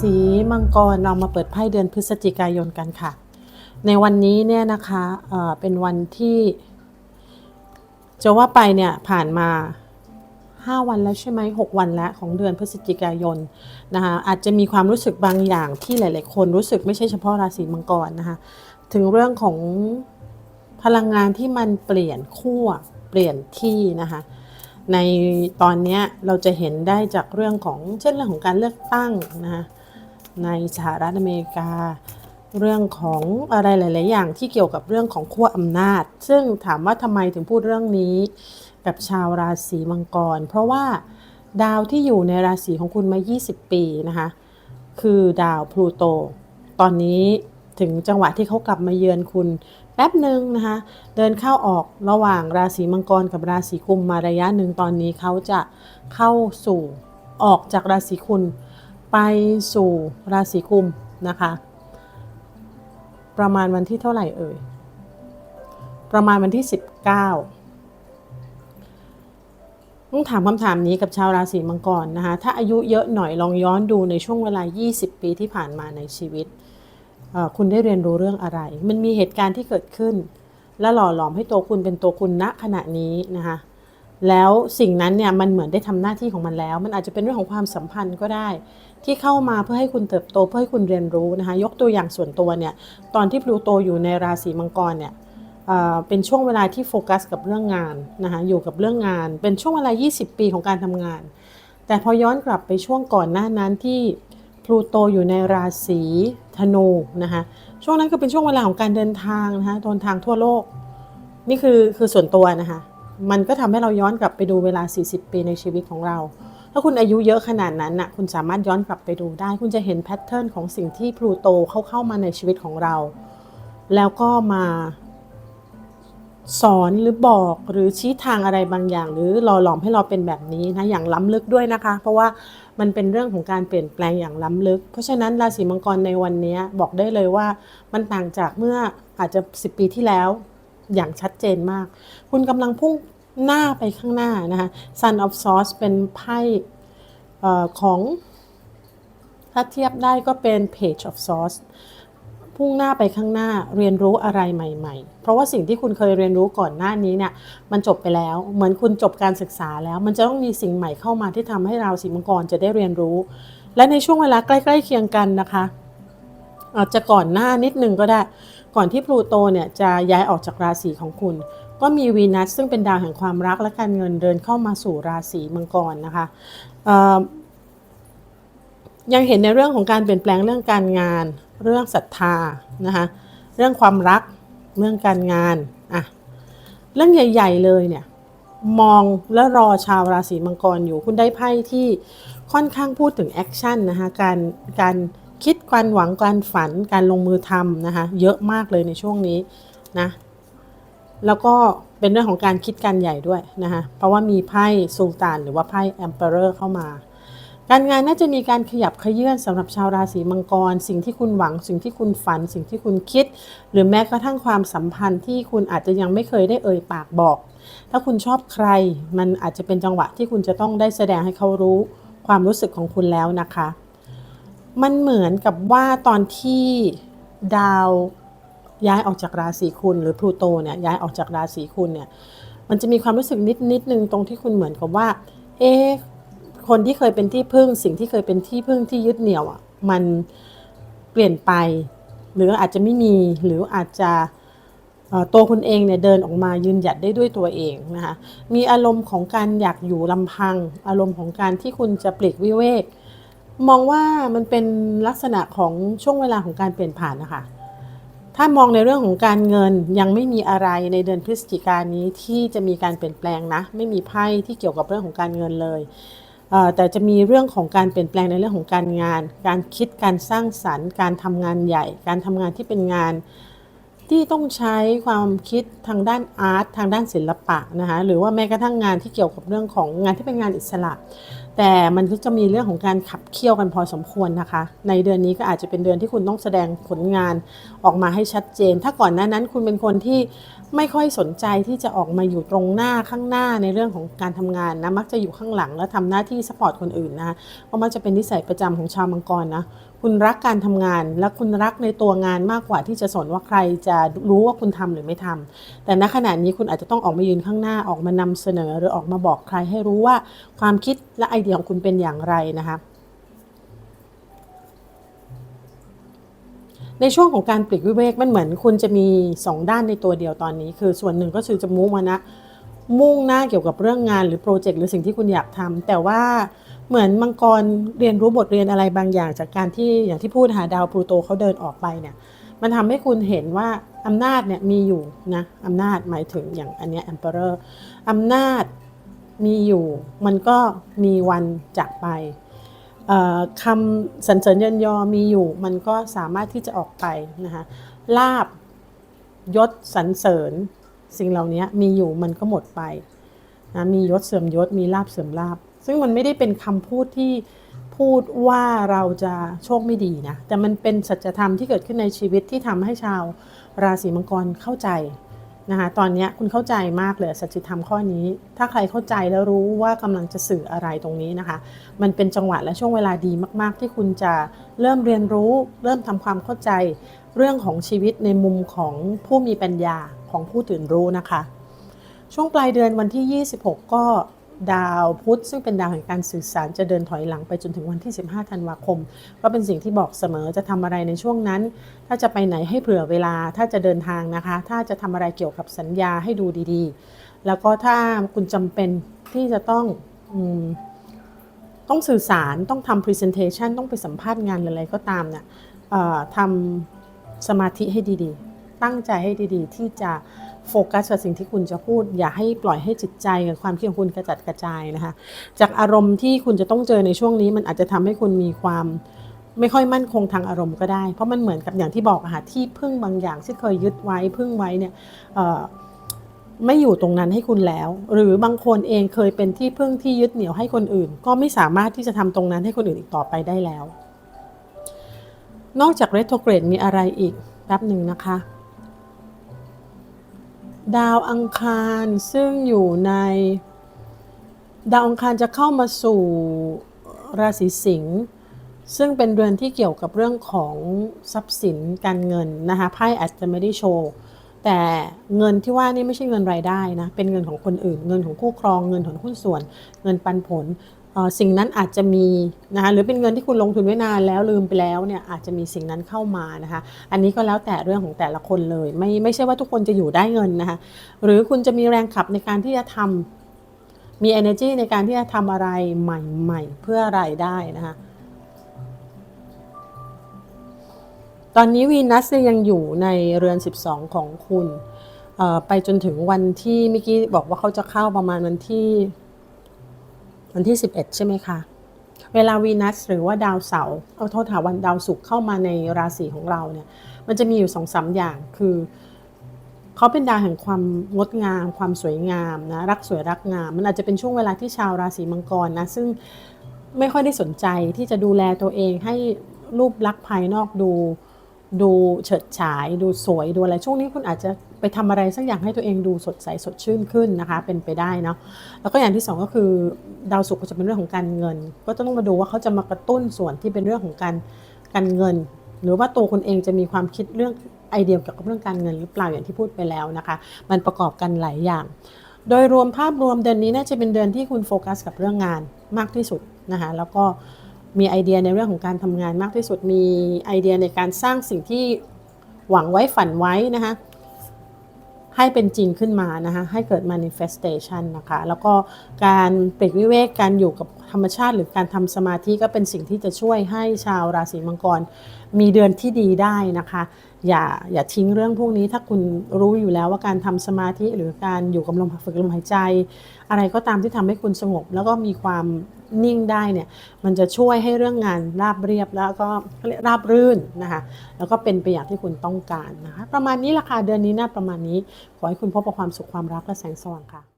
ศีมังกรเรามาเปิดไพ่เดือนพฤศจิกายนกันค่ะ ในวันนี้เนี่ยนะคะเเป็นวันที่ จะว่าไปเนี่ยผ่านมา 5 วันแล้วใช่ไหม6วันแล้วของเดือนพฤศจิกายนนะคะอาจจะมีความรู้สึกบางอย่างที่หลาย ๆ คนรู้สึกไม่ใช่เฉพาะราศีมังกรนะคะถึงเรื่องของพลังงานที่มันเปลี่ยนขั้วเปลี่ยนที่นะคะในตอนนี้เราจะเห็นได้จากเรื่องของเช่นเรื่องของการเลือกตั้งนะคะ ในสหรัฐอเมริกา เรื่องของอะไรหลาย ๆ อย่างที่เกี่ยวกับเรื่องของขั้วอำนาจ ซึ่งถามว่าทำไมถึงพูดเรื่องนี้ กับชาวราศีมังกร เพราะว่าดาวที่อยู่ในราศีของคุณมา 20 ปีนะคะคือดาวพลูโต ตอนนี้ถึงจังหวะที่เขากลับมาเยือนคุณแป๊บหนึ่งนะคะ เดินเข้าออกระหว่างราศีมังกรกับราศีกุมมาระยะหนึ่งตอนนี้เขาจะเข้าสู่ออกจากราศีคุณ ไปสู่ราศีกุมนะคะ ประมาณวันที่เท่าไหร่เอ่ย ประมาณวันที่ 19 ต้องถามคำถามนี้กับชาวราศีมังกรนะคะ ถ้าอายุเยอะหน่อยลองย้อนดูในช่วงเวลา 20 ปีที่ผ่านมาในชีวิต คุณได้เรียนรู้เรื่องอะไร มันมีเหตุการณ์ที่เกิดขึ้น และหล่อหลอมให้ตัวคุณเป็นตัวคุณณขณะนี้นะคะ แล้วสิ่งนั้นเนี่ยมันเหมือนได้ทำหน้าที่ของมันแล้ว มันอาจจะเป็นเรื่องของความสัมพันธ์ก็ได้ ที่เข้ามาเพื่อให้คุณเติบโตเพื่อให้คุณเรียนรู้นะคะ ยกตัวอย่างส่วนตัวเนี่ยตอนที่พลูโตอยู่ในราศีมังกรเนี่ยเป็นช่วงเวลาที่โฟกัสกับเรื่องงานนะคะอยู่กับเรื่องงาน เป็นช่วงเวลา 20 ปีของการทำงาน แต่พอย้อนกลับไปช่วงก่อนหน้านั้นที่พลูโตอยู่ในราศีธนูนะคะช่วงนั้นก็เป็นช่วงเวลาของการเดินทางนะคะเดินทางทั่วโลก นี่คือคือส่วนตัวนะคะ มันก็ทำให้เราย้อนกลับไปดูเวลา 40 ปีในชีวิตของเรา ถ้าคุณอายุเยอะขนาดนั้นน่ะคุณสามารถย้อนกลับไปดูได้ คุณจะเห็นแพทเทิร์นของสิ่งที่พลูโตเข้าเข้ามาในชีวิตของเรา แล้วก็มาสอนหรือบอกหรือชี้ทางอะไรบางอย่าง หรือหล่อหลอมให้เราเป็นแบบนี้นะอย่างล้ำลึกด้วยนะคะ เพราะว่ามันเป็นเรื่องของการเปลี่ยนแปลงอย่างล้ำลึก เพราะฉะนั้นราศีมังกรในวันนี้บอกได้เลยว่ามันต่างจากเมื่ออาจจะ 10 ปีที่แล้วอย่างชัดเจนมาก คุณกำลังพุ่ง หน้าไปข้างหน้านะคะ Sun of Swords เป็นไพ่ของถ้าเทียบได้ก็เป็น Page of Swords พุ่งหน้าไปข้างหน้าเรียนรู้อะไรใหม่ ๆ เพราะว่าสิ่งที่คุณเคยเรียนรู้ก่อนหน้านี้เนี่ยมันจบไปแล้ว เหมือนคุณจบการศึกษาแล้ว มันจะต้องมีสิ่งใหม่เข้ามาที่ทำให้เราสีมังกรจะได้เรียนรู้ และในช่วงเวลาใกล้ๆเคียงกันนะคะอาจจะก่อนหน้านิดนึงก็ได้ ก่อนที่พลูโตเนี่ยจะย้ายออกจากราศีของคุณ ก็มีวีนัสซึ่งเป็นดาวแห่งความรักและการเงินเดินเข้ามาสู่ราศีมังกรนะคะยังเห็นในเรื่องของการเปลี่ยนแปลงเรื่องการงาน เรื่องศรัทธานะคะเรื่องความรักเรื่องการงานอะเรื่องใหญ่ ๆ เลยเนี่ยมองและรอชาวราศีมังกรอยู่คุณได้ไพ่ที่ค่อนข้างพูดถึงแอคชั่นนะคะการการคิดการหวังการฝันการลงมือทำนะคะเยอะมากเลยในช่วงนี้นะ แล้วก็เป็นเรื่องของการคิดการใหญ่ด้วยนะคะเพราะว่ามีไพ่ซูลตานหรือว่าไพ่แอมเปอเรอร์เข้ามา การงานน่าจะมีการขยับขยื่นสำหรับชาวราศีมังกร สิ่งที่คุณหวัง สิ่งที่คุณฝัน สิ่งที่คุณคิด หรือแม้กระทั่งความสัมพันธ์ที่คุณอาจจะยังไม่เคยได้เอ่ยปากบอก ถ้าคุณชอบใคร มันอาจจะเป็นจังหวะที่คุณจะต้องได้แสดงให้เขารู้ความรู้สึกของคุณแล้วนะคะ มันเหมือนกับว่าตอนที่ดาว ย้ายออกจากราศีคุณหรือพลูโตเนี่ยย้ายออกจากราศีคุณเนี่ยมันจะมีความรู้สึกนิดนิดนึงตรงที่คุณเหมือนกับว่า เอ๊คนที่เคยเป็นที่พึ่ง สิ่งที่เคยเป็นที่พึ่งที่ยึดเหนี่ยวอะมันเปลี่ยนไป หรืออาจจะไม่มีหรืออาจจะตัวคุณเองเนี่ยเดินออกมายืนหยัดได้ด้วยตัวเองนะคะมีอารมณ์ของการอยากอยู่ลำพัง อารมณ์ของการที่คุณจะปลีกวิเวก มองว่ามันเป็นลักษณะของช่วงเวลาของการเปลี่ยนผ่านนะคะ ถ้ามองในเรื่องของการเงินยังไม่มีอะไรในเดือนพฤศจิกายนนี้ที่จะมีการเปลี่ยนแปลงนะ ไม่มีไพ่ที่เกี่ยวกับเรื่องของการเงินเลยแต่จะมีเรื่องของการเปลี่ยนแปลงในเรื่องของการงาน การคิดการสร้างสรรค์ การทำงานใหญ่ การทำงานที่เป็นงาน ที่ต้องใช้ความคิดทางด้านอาร์ตทางด้านศิลปะนะคะหรือว่าแม้กระทั่งงานที่เกี่ยวกับเรื่องของงานที่เป็นงานอิสระ แต่มันก็จะมีเรื่องของการขับเคี่ยวกันพอสมควรนะคะ ในเดือนนี้ก็อาจจะเป็นเดือนที่คุณต้องแสดงผลงานออกมาให้ชัดเจน ถ้าก่อนหน้านั้นคุณเป็นคนที่ไม่ค่อยสนใจที่จะออกมาอยู่ตรงหน้าข้างหน้าในเรื่องของการทำงานนะมักจะอยู่ข้างหลังแล้วทำหน้าที่สปอร์ตคนอื่นนะคะเพราะมันจะเป็นนิสัยประจำของชาวมังกรนะ คุณรักการทำงานและคุณรักในตัวงานมากกว่าที่จะสนว่าใครจะรู้ว่าคุณทำหรือไม่ทำแต่ณขณะนี้คุณอาจจะต้องออกมายืนข้างหน้าออกมานำเสนอ หรือออกมาบอกใครให้รู้ว่าความคิดและไอเดียของคุณเป็นอย่างไรนะคะในช่วงของการปลีกวิเวกมันเหมือนคุณจะมี 2 ด้านในตัวเดียวตอนนี้ คือส่วนหนึ่งก็คือจะมุ่งมานะมุ่งหน้าเกี่ยวกับเรื่องงานหรือโปรเจกต์หรือสิ่งที่คุณอยากทำแต่ว่า เหมือนมังกรเรียนรู้บทเรียนอะไรบางอย่างจากการที่อย่างที่พูดหาดาวพลูโตเขาเดินออกไปเนี่ย มันทำให้คุณเห็นว่าอำนาจเนี่ยมีอยู่นะอำนาจหมายถึงอย่างอันเนี้ย emperor อำนาจมีอยู่ มันก็มีวันจากไปคำสรรเสริญยินยอมีอยู่ มันก็สามารถที่จะออกไปนะคะลาบยศสรรเสริญ สิ่งเหล่านี้มีอยู่มันก็หมดไปนะมียศเสื่อมยศมีลาบเสื่อมลาบ ซึ่งมันไม่ได้เป็นคำพูดที่พูดว่าเราจะโชคไม่ดีนะ แต่มันเป็นสัจธรรมที่เกิดขึ้นในชีวิตที่ทำให้ชาวราศีมังกรเข้าใจนะคะตอนนี้คุณเข้าใจมากเลยสัจธรรมข้อนี้ ถ้าใครเข้าใจแล้วรู้ว่ากำลังจะสื่ออะไรตรงนี้นะคะ มันเป็นจังหวะและช่วงเวลาดีมาก ๆ ที่คุณจะเริ่มเรียนรู้ เริ่มทำความเข้าใจเรื่องของชีวิตในมุมของผู้มีปัญญาของผู้ตื่นรู้นะคะ ช่วงปลายเดือนวันที่ 26 ก็ ดาวพุธซึ่งเป็นดาวแห่งการสื่อสารจะเดินถอยหลังไปจนถึงวันที่ 15 ธันวาคม ก็เป็นสิ่งที่บอกเสมอจะทำอะไรในช่วงนั้น ถ้าจะไปไหนให้เผื่อเวลาถ้าจะเดินทางนะคะ ถ้าจะทำอะไรเกี่ยวกับสัญญาให้ดูดีๆ แล้วก็ถ้าคุณจำเป็นที่จะต้องอต้องสื่อสารต้องทำ presentation ต้องไปสัมภาษณ์งานอะไรก็ตามเนี่ยทำสมาธิให้ดีๆ ตั้งใจให้ดีๆ ที่จะ โฟกัสกับสิ่งที่คุณจะพูด อย่าให้ปล่อยให้จิตใจกับความคิดของคุณกระจัดกระจายนะคะ จากอารมณ์ที่คุณจะต้องเจอในช่วงนี้ มันอาจจะทำให้คุณมีความไม่ค่อยมั่นคงทางอารมณ์ก็ได้ เพราะมันเหมือนกับอย่างที่บอกอะค่ะที่พึ่งบางอย่างที่เคยยึดไว้พึ่งไว้เนี่ยไม่อยู่ตรงนั้นให้คุณแล้ว หรือบางคนเองเคยเป็นที่พึ่งที่ยึดเหนี่ยวให้คนอื่น ก็ไม่สามารถที่จะทำตรงนั้นให้คนอื่นอีกต่อไปได้แล้ว นอกจากเรโทรเกรดมีอะไรอีกแป๊บหนึ่งนะคะ ดาวอังคารซึ่งอยู่ใน ดาวอังคารจะเข้ามาสู่ราศีสิงห์ซึ่งเป็นเรือนที่เกี่ยวกับเรื่องของทรัพย์สินการเงินนะคะไพ่อาจจะไม่ได้โชว์ แต่เงินที่ว่านี่ไม่ใช่เงินรายได้นะ เป็นเงินของคนอื่น เงินของคู่ครอง เงินของหุ้นส่วน เงินปันผล สิ่งนั้นอาจจะมีนะคะหรือเป็นเงินที่คุณลงทุนไว้นานแล้วลืมไปแล้วเนี่ยอาจจะมีสิ่งนั้นเข้ามานะคะ อันนี้ก็แล้วแต่เรื่องของแต่ละคนเลย ไม่ไม่ใช่ว่าทุกคนจะอยู่ได้เงินนะคะหรือคุณจะมีแรงขับในการที่จะทำมี energy ในการที่จะทำอะไรใหม่ๆ เพื่อรายได้นะคะตอนนี้วีนัสยังอยู่ในเรือน 12 ของคุณเออไปจนถึงวันที่เมื่อกี้บอกว่าเขาจะเข้าประมาณวันที่ วันที่ 11 ใช่ไหมคะเวลาวีนัสหรือว่าดาวเสาร์เอาโทษถาวันดาวศุกร์เข้ามาในราศีของเราเนี่ยมันจะมีอยู่สองสามอย่างคือเขาเป็นดาวแห่งความงดงาม ความสวยงามนะรักสวยรักงาม มันอาจจะเป็นช่วงเวลาที่ชาวราศีมังกรนะซึ่งไม่ค่อยได้สนใจที่จะดูแลตัวเองให้รูปลักษณ์ภายนอกดู ดูเฉิดฉาย ดูสวยดูอะไรช่วงนี้คุณอาจจะ ไปทำอะไรสักอย่างให้ตัวเองดูสดใสสดชื่นขึ้นนะคะ เป็นไปได้เนาะแล้วก็อย่างที่สองก็คือดาวศุกร์ก็จะเป็นเรื่องของการเงิน ก็ต้องมาดูว่าเขาจะมากระตุ้นส่วนที่เป็นเรื่องของการการเงิน หรือว่าตัวคุณเองจะมีความคิดเรื่องไอเดียเกี่ยวกับเรื่องการเงินหรือเปล่าอย่างที่พูดไปแล้วนะคะ มันประกอบกันหลายอย่าง โดยรวมภาพรวมเดือนนี้น่าจะเป็นเดือนที่คุณโฟกัสกับเรื่องงานมากที่สุดนะคะแล้วก็มีไอเดียในเรื่องของการทำงานมากที่สุดมีไอเดียในการสร้างสิ่งที่หวังไว้ฝันไว้นะคะ ให้เป็นจริงขึ้นมานะคะให้เกิด manifestation นะคะแล้วก็การปลีกวิเวกการอยู่กับธรรมชาติ หรือการทำสมาธิก็เป็นสิ่งที่จะช่วยให้ชาวราศีมังกร มีเดือนที่ดีได้นะคะ อย่าอย่าทิ้งเรื่องพวกนี้ ถ้าคุณรู้อยู่แล้วว่าการทำสมาธิหรือการอยู่กับลมฝึกลมหายใจ อะไรก็ตามที่ทำให้คุณสงบ แล้วก็มีความ นิ่งได้เนี่ยมันจะช่วยให้เรื่องงานราบเรียบแล้วก็ราบรื่นนะคะแล้วก็เป็นไปอย่างที่คุณต้องการนะคะประมาณนี้ราคาเดือนนี้น่าประมาณนี้ ขอให้คุณพบกับความสุขความรักและแสงสว่างค่ะ